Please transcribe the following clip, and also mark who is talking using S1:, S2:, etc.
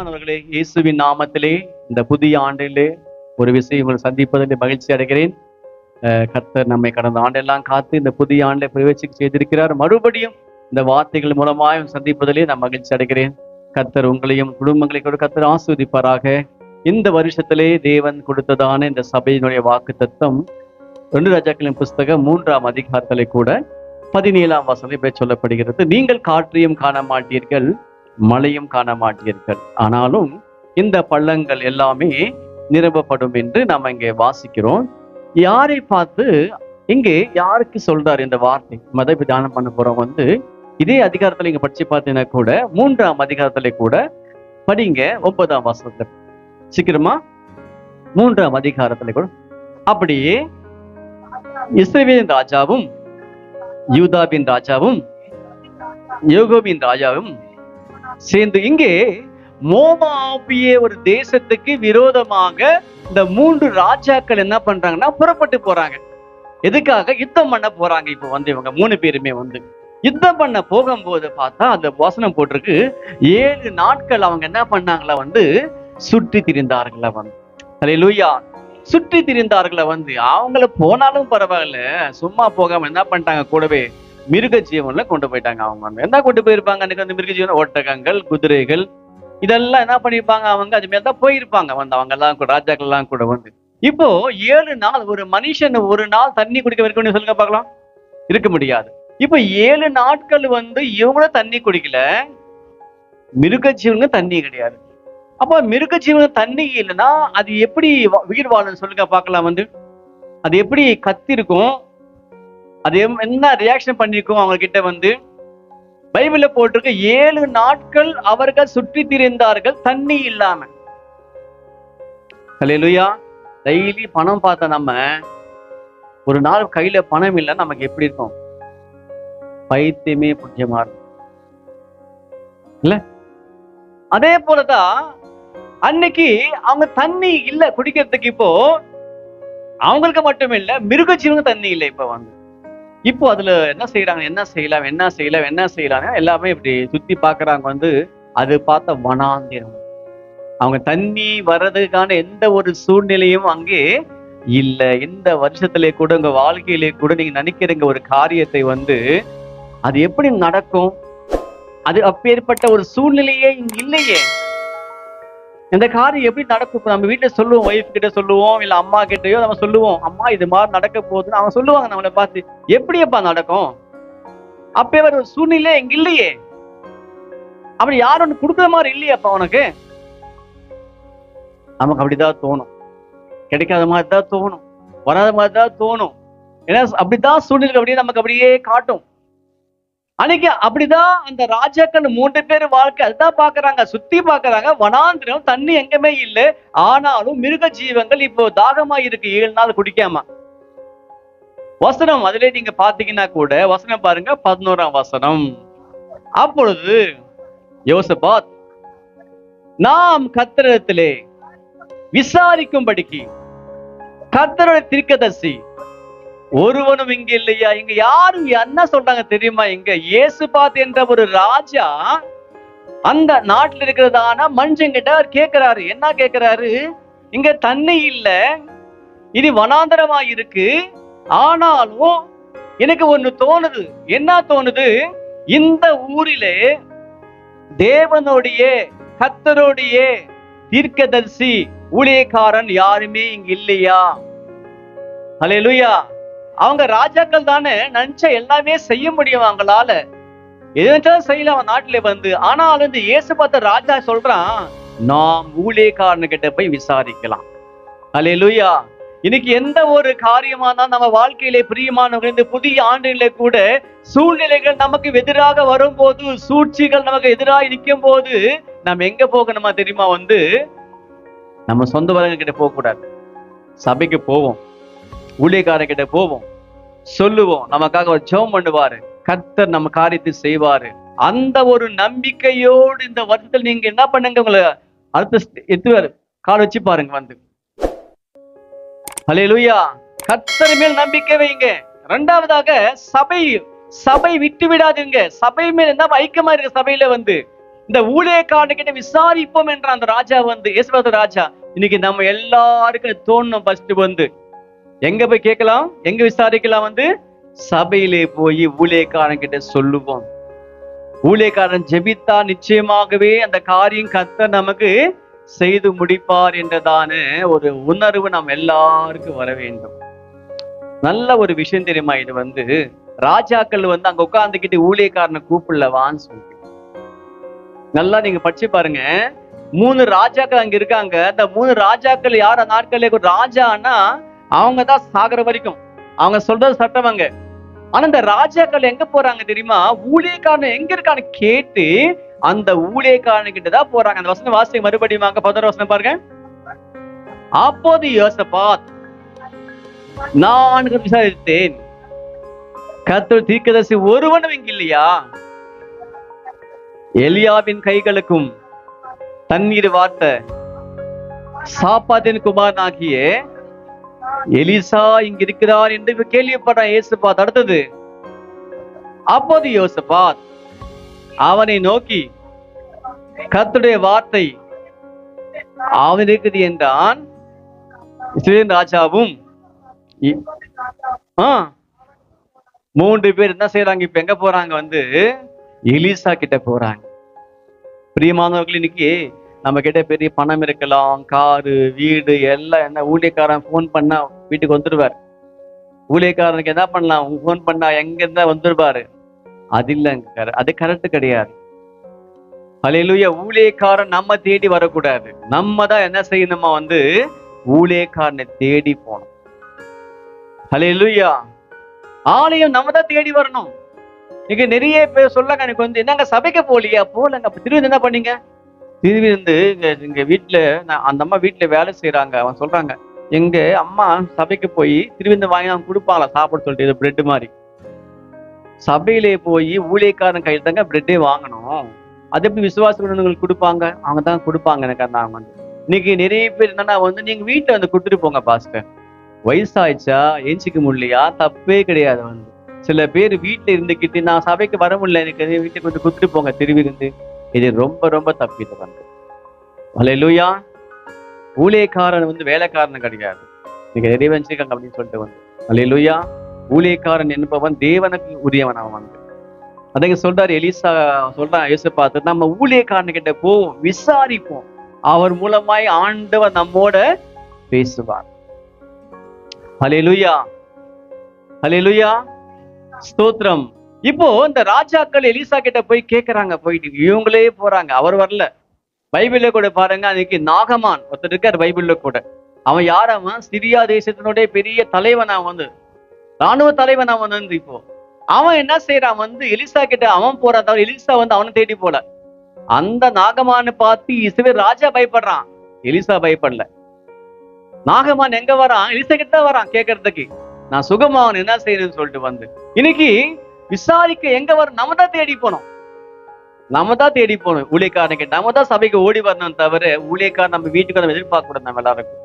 S1: பிரியமானவர்களே இயேசுவின் நாமத்திலே இந்த புதிய ஆண்டிலே ஒரு விஷயம் உங்களை சந்திப்பதில் மகிழ்ச்சி அடைகிறேன். கர்த்தர் நம்மை கடந்த ஆண்டெல்லாம் காத்து இந்த புதிய ஆண்டை பிரவேசிக்க செய்திருக்கிறார். மறுபடியும் இந்த வார்த்தைகள் மூலமாய் சந்திப்பதிலே நான் மகிழ்ச்சி அடைகிறேன். கர்த்தர் உங்களையும் குடும்பங்களை கூட கர்த்தர் ஆஸ்வதிப்பாராக இந்த வருஷத்திலே தேவன் கொடுத்ததான இந்த சபையினுடைய வாக்கு தத்துவம் ரெண்டு ராஜாக்களின் புஸ்தகம் மூன்றாம் அதிகாரத்திலே கூட பதினேழாம் வசனம் இப்படி சொல்லப்படுகிறது. நீங்கள் காற்றையும் காண மாட்டீர்கள். மழையும் காண மாட்டீர்கள். ஆனாலும் இந்த பள்ளங்கள் எல்லாமே நிரம்பப்படும் என்று நாம் இங்கே வாசிக்கிறோம். யாரை பார்த்து இங்கே யாருக்கு சொல்றாரு இந்த வார்த்தை? மத தியானம் பண்ண போறோம் வந்து இதே அதிகாரத்துல இங்க படிச்சு பார்த்தீங்கன்னா கூட மூன்றாம் அதிகாரத்துல கூட படிங்க ஒன்பதாம் வசனத்துல. சீக்கிரமா? மூன்றாம் அதிகாரத்துல கூட. அப்படியே இஸ்ரவேலின் ராஜாவும் யூதாவின் ராஜாவும் யோகோவின் ராஜாவும் சேர்ந்து இங்கே மோவாபிய ஒரு தேசத்துக்கு விரோதமாக இந்த மூன்று ராஜாக்கள் என்ன பண்றாங்கன்னா புறப்பட்டு போறாங்க. எதுக்காக? யுத்தம் பண்ண போறாங்க. இப்போ வந்து இவங்க மூணு பேருமே வந்து. யுத்தம் பண்ண போகும்போது பார்த்தா அந்த வசனம் போட்டிருக்கு. ஏழு நாட்கள் அவங்க என்ன பண்ணாங்களா வந்து? சுற்றி திரிந்தார்களா வந்து. அல்லேலூயா சுற்றி திரிந்தார்களா வந்து. அவங்கள போனாலும் பரவாயில்ல. சும்மா போகாம என்ன பண்ணிட்டாங்க கூடவே? மிருக ஜீவன்ல கொண்டு போயிட்டாங்க அவங்க வந்து. என்ன கொண்டு போயிருப்பாங்க? அன்னைக்கு வந்து மிருக ஜீவன் ஒட்டகங்கள் குதிரைகள் இதெல்லாம் என்ன பண்ணிருப்பாங்க அவங்க? அது மாதிரி தான் போயிருப்பாங்க. வந்து அவங்க எல்லாம் கூட ராஜாக்கள் எல்லாம் கூட வந்து. இப்போ ஏழு நாள் ஒரு மனுஷன் ஒரு நாள் தண்ணி குடிக்க இருக்கணும்னு சொல்லுங்க பார்க்கலாம். இருக்க முடியாது. இப்போ ஏழு நாட்கள் வந்து இவங்களும் தண்ணி குடிக்கல. மிருக ஜீவனுக்கு தண்ணி கிடையாது. அப்போ மிருக ஜீவனுக்கு தண்ணி இல்லைன்னா அது எப்படி உயிர் வாழும் சொல்லுங்க பார்க்கலாம் வந்து. அது எப்படி கத்திருக்கும்? அது என்ன ரியாக்ஷன் பண்ணிருக்கும் அவங்க கிட்ட வந்து? பைபிள்ல போட்டிருக்கு ஏழு நாட்கள் அவர்கள் சுற்றி திரிந்தார்கள் தண்ணி இல்லாம. கலையிலுயா டெய்லி பணம் பார்த்த நம்ம ஒரு நாள் கையில பணம் இல்லை நமக்கு எப்படி இருக்கும்? பைத்தியமே புண்ணியமா இருக்கும். இல்ல? அதே போலதான் அன்னைக்கு அவங்க தண்ணி இல்ல குடிக்கிறதுக்கு இப்போ அவங்களுக்கு மட்டும் இல்லை மிருக ஜீவனுக்கு தண்ணி இல்லை இப்ப வந்து. இப்போ அதுல என்ன செய்யறாங்க என்ன செய்யலாம் என்ன செய்யலாம் என்ன செய்யலாம் எல்லாமே இப்படி சுத்தி பாக்குறாங்க வந்து அது பார்த்த வனாந்திரம். அவங்க தண்ணி வர்றதுக்கான எந்த ஒரு சூழ்நிலையும் அங்கே இல்ல. இந்த வருஷத்திலே கூட உங்க வாழ்க்கையிலே கூட நீங்க நினைக்கிறீங்க ஒரு காரியத்தை வந்து அது எப்படி நடக்கும்? அது அப்பேற்பட்ட ஒரு சூழ்நிலையே இங்க இல்லையே. இந்த காரியம் எப்படி நடக்கும்? நம்ம வீட்டில் சொல்லுவோம் ஒய்ஃப் கிட்ட சொல்லுவோம் இல்ல அம்மா கிட்டயோ நம்ம சொல்லுவோம் அம்மா இது மாதிரி நடக்க போகுதுன்னு அவங்க சொல்லுவாங்க நம்மளை பார்த்து. எப்படியப்பா நடக்கும்? அப்பே ஒரு சூழ்நிலை இங்க இல்லையே. அப்படி யாரும் ஒண்ணு கொடுக்குற மாதிரி இல்லையாப்பா உனக்கு? நமக்கு அப்படிதான் தோணும். கிடைக்காத மாதிரி தான் தோணும். வராத மாதிரி தான் தோணும். ஏன்னா அப்படிதான் சூழ்நிலை அப்படியே நமக்கு அப்படியே காட்டும். அன்னைக்கு அப்படிதான் அந்த ராஜாக்கள் மூன்று பேர் வாழ்க்கை அதுதான் பாக்குறாங்க சுத்தி பாக்குறாங்க வனாந்திரம் தண்ணி எங்கேயுமே இல்லை. ஆனாலும் மிருக ஜீவங்கள் இப்போ தாகமா இருக்கு. ஏழு நாள் குடிக்காம. வசனம் அதுல நீங்க பாத்தீங்கன்னா கூட வசனம் பாருங்க பதினோராம் வசனம். அப்பொழுது யோசபாத் நாம் கத்திரத்திலே விசாரிக்கும்படிக்கு கர்த்தருடைய திருக்கதர்சி ஒருவனும் இங்க இல்லையா? இங்க யாரும் என்ன சொல்றாங்க தெரியுமா? இங்க இயேசுபாத் என்ற ஒரு ராஜா அந்த நாட்டில் இருக்கிறதான மனுஷங்கிட்ட அவர் கேட்கிறாரு. என்ன கேட்கிறாரு? இங்க தண்ணி இல்ல. இது வனாந்தரமா இருக்கு. ஆனாலும் எனக்கு ஒண்ணு தோணுது. என்ன தோணுது? இந்த ஊரிலே தேவனுடைய கத்தருடைய தீர்க்கதரிசி ஊழியக்காரன் யாருமே இங்க இல்லையா? அலையலுயா அவங்க ராஜாக்கள் தானே நினைச்ச எல்லாமே செய்ய முடியும் அவங்களால. எதாச்சும் செய்யல அவன் நாட்டுல வந்து. ஆனாலும் இந்த இயேசு பார்த்த ராஜா சொல்றான் நாம் ஊழியக்காரன் கிட்ட போய் விசாரிக்கலாம். ஹalleluya இன்னைக்கு எந்த ஒரு காரியமா தான் நம்ம வாழ்க்கையிலே பிரியமானவர்கள் இந்த புதிய ஆண்டிலே கூட சூழ்நிலைகள் நமக்கு எதிராக வரும்போது சூழ்ச்சிகள் நமக்கு எதிராக நிற்கும் போது நம்ம எங்க போகணுமா தெரியுமா வந்து? நம்ம சொந்த வரங்க கிட்ட போக கூடாது சபைக்கு போவோம். ஊழியக்காரங்கிட்ட போவோம். சொல்லுவோம் நமக்காக ஒரு ஜெபம் பண்ணுவாரு. கர்த்தர் நம்ம காரியத்தை செய்வாரு. அந்த ஒரு நம்பிக்கையோடு இந்த வருஷத்துல நீங்க என்ன பண்ணுங்க? உங்களை அடுத்த எடுத்துவாரு கால் வச்சு பாருங்க வந்து. ஹalleluya கர்த்தர் மேல் நம்பிக்கை வைங்க. ரெண்டாவதாக சபை சபை விட்டு விடாதுங்க. சபை மேல் என்ன ஐக்கியமா இருக்கு சபையில வந்து? இந்த ஊழியக்காரன் கிட்ட விசாரிப்போம் என்ற அந்த ராஜா வந்து இயேசுபாத ராஜா. இன்னைக்கு நம்ம எல்லாருக்கும் தோணும் ஃபர்ஸ்ட் வந்து எங்க போய் கேட்கலாம்? எங்க விசாரிக்கலாம் வந்து? சபையிலே போய் ஊழியக்காரன் கிட்ட சொல்லுவோம். ஊழியக்காரன் ஜெபித்தா நிச்சயமாகவே அந்த காரியம் கத்த நமக்கு செய்து முடிப்பார் என்றதான ஒரு உணர்வு நாம் எல்லாருக்கும் வர வேண்டும். நல்ல ஒரு விஷயம் தெரியுமா இது வந்து? ராஜாக்கள் வந்து அங்க உட்காந்துக்கிட்டு ஊழியக்காரனை கூப்பிடலவான்னு சொல்லி நல்லா நீங்க படிச்சு பாருங்க. மூணு ராஜாக்கள் அங்க இருக்காங்க. அந்த மூணு ராஜாக்கள் யார்? அந்த நாட்கள்ல ஒரு ராஜான்னா அவங்க தான் சாகிற வரைக்கும். அவங்க சொல்றது சட்டவங்க ஆனா இந்த ராஜாக்கள் எங்க போறாங்க தெரியுமா? ஊழியக்காரன் எங்க இருக்கான்னு கேட்டு அந்த ஊழியக்காரன் கிட்ட தான் போறாங்க. அந்த வசனம் வாசி மறுபடியும் வாங்க. பதினோரு வசனம் பாருங்க. அப்போது யோசபாத் நான் விசாரித்தேன். கத்தர் தீர்க்கதரிசி ஒருவனும் இங்க இல்லையா? எலியாவின் கைகளுக்கும் தண்ணீர் வார்த்த சாப்பாத்தின் குமாரனாகிய எலிசா இங்க இருக்கிறார் என்று கேள்விப்பட்டான் ஏசுபாத் அடுத்தது. அப்போது யோசபாத் அவனை நோக்கி கத்துடைய வார்த்தை அவன் இருக்குது என்றான். இஸ்ரேல் ராஜாவும் இ- ஆ. மூன்று பேர் என்ன செய்யறாங்க இப்ப எங்க போறாங்க? வந்து எலிசா கிட்ட போறாங்க. பிரியமானவர்கள் இன்னைக்கு நம்ம கிட்ட பெரிய பணம் இருக்கலாம் காரு வீடு எல்லாம் என்ன ஊழியக்காரன் ஃபோன் பண்ணா வீட்டுக்கு வந்துடுவார் ஊழியக்காரனுக்கு என்ன பண்ணலாம்? ஃபோன் பண்ணா எங்க இருந்தா வந்துருவாரு? அது இல்லைங்க அது கரெக்ட் கிடையாது. அலையிலுய ஊழியக்காரன் நம்ம தேடி வரக்கூடாது. நம்ம தான் என்ன செய்யணுமா வந்து ஊழியக்காரனை தேடி போகணும். அலையிலுயா ஆலயம் நம்ம தான் தேடி வரணும். இங்க நிறைய பேர் சொல்லாங்க எனக்கு வந்து என்னங்க சபைக்கு போலியா போலங்க அப்ப திருவிழா என்ன பண்ணீங்க? திருவிருந்து இங்க இங்க வீட்டுல நான் அந்த அம்மா வீட்டுல வேலை செய்யறாங்க அவன் சொல்றாங்க எங்க அம்மா சபைக்கு போய் திருவிந்து வாங்கி அவன் கொடுப்பாங்களா? சாப்பிட சொல்லிட்டு இது பிரெட் மாதிரி. சபையிலே போய் ஊழியக்காரன் கையில் தாங்க பிரெட்டே வாங்கணும். அது எப்படி விசுவாசங்களுக்கு கொடுப்பாங்க? அவங்க தான் கொடுப்பாங்க எனக்கு அந்த அவங்க வந்து இன்னைக்கு நிறைய பேர் என்னன்னா வந்து நீங்க வீட்டுல வந்து கொடுத்துட்டு போங்க பாஸ்டர். வயசாயிடுச்சா? ஏஞ்சிக்க முடியலையா? தப்பே கிடையாது வந்து. சில பேர் வீட்டுல இருந்துக்கிட்டு நான் சபைக்கு வர முடியல எனக்கு வீட்டுக்கு வந்து கொடுத்துட்டு போங்க. திருவிருந்து இது ரொம்ப ரொம்ப தப்பு இது வந்து அலையிலுயா ஊழியக்காரன் வந்து வேலைக்காரன் கிடையாது நீங்க நிறைய அப்படின்னு சொல்லிட்டு வந்து. அலையிலுயா ஊழியக்காரன் என்பவன் தேவனுக்கு உரியவன் அவன் வந்து. அதங்க சொல்றாரு எலிசா சொல்றான் இயேசு பார்த்து நம்ம ஊழியக்காரன் கிட்ட போவோம் விசாரிப்போம். அவர் மூலமாய் ஆண்டவர் நம்மோட பேசுவார். ஹalleluya. ஹalleluya. ஸ்தோத்திரம். இப்போ இந்த ராஜாக்கள் எலிசா கிட்ட போய் கேக்குறாங்க போயிட்டு இவங்களே போறாங்க. அவர் வரல. பைபிள்ல கூட பாருங்க அன்னைக்கு நாகமான் ஒருத்தர் இருக்கார் பைபிள்ல கூட. அவன் யார் அவன்? சிரியா தேசத்தினுடைய பெரிய தலைவன் அவன் வந்து. ராணுவ தலைவன் அவன் வந்து இப்போ. அவன் என்ன செய்யறான் வந்து எலிசா கிட்ட அவன் போறான். தவிர எலிசா வந்து அவனை தேடி போல. அந்த நாகமானை பார்த்து இஸ்ரவேல் ராஜா பயப்படுறான். எலிசா பயப்படல. நாகமான் எங்க வரான்? எலிசா கிட்ட தான் வரான் கேட்கறதுக்கு நான் சுகமாவன் என்ன செய்யறேன்னு சொல்லிட்டு வந்து. இன்னைக்கு விசாரிக்க எங்க வரும் நம்ம தான் தேடி போனோம். நம்ம தான் தேடி போகணும் ஊழியக்காரனுக்கு. நம்ம தான் சபைக்கு ஓடி வரணும் தவிர ஊழியக்காரன் நம்ம வீட்டுக்கு நம்ம எதிர்பார்க்க கூடாது நம்ம எல்லாருக்கும்.